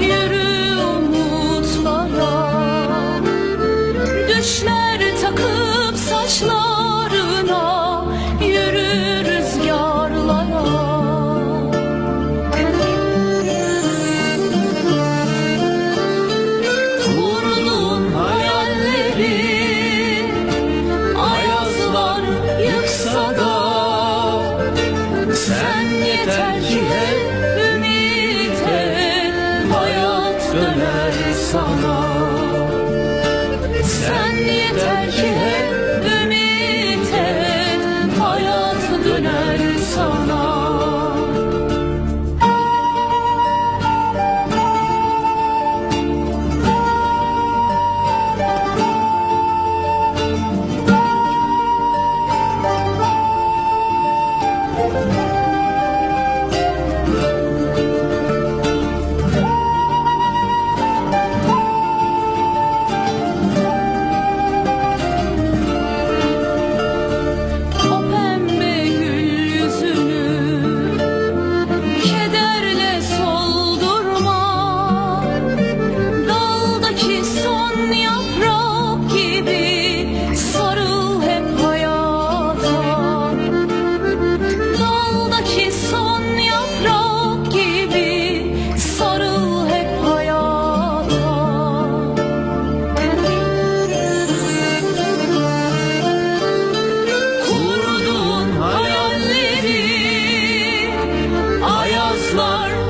yürü umutlara. Düşler takır sana. Sen yeter ki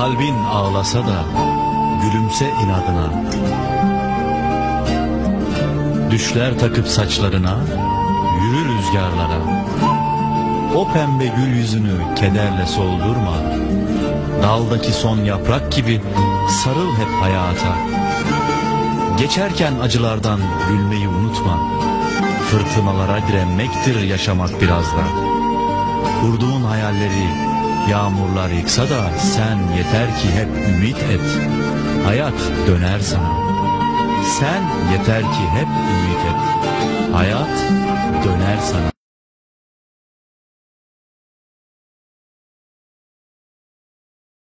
Kalbin ağlasa da gülümse inadına. Düşler takıp saçlarına, yürü rüzgarlara. O pembe gül yüzünü kederle soldurma. Daldaki son yaprak gibi sarıl hep hayata. Geçerken acılardan gülmeyi unutma. Fırtınalara direnmektir yaşamak biraz da. Kurduğun hayalleri yağmurlar yıksa da sen yeter ki hep ümit et. Hayat döner sana. Sen yeter ki hep ümit et. Hayat döner sana.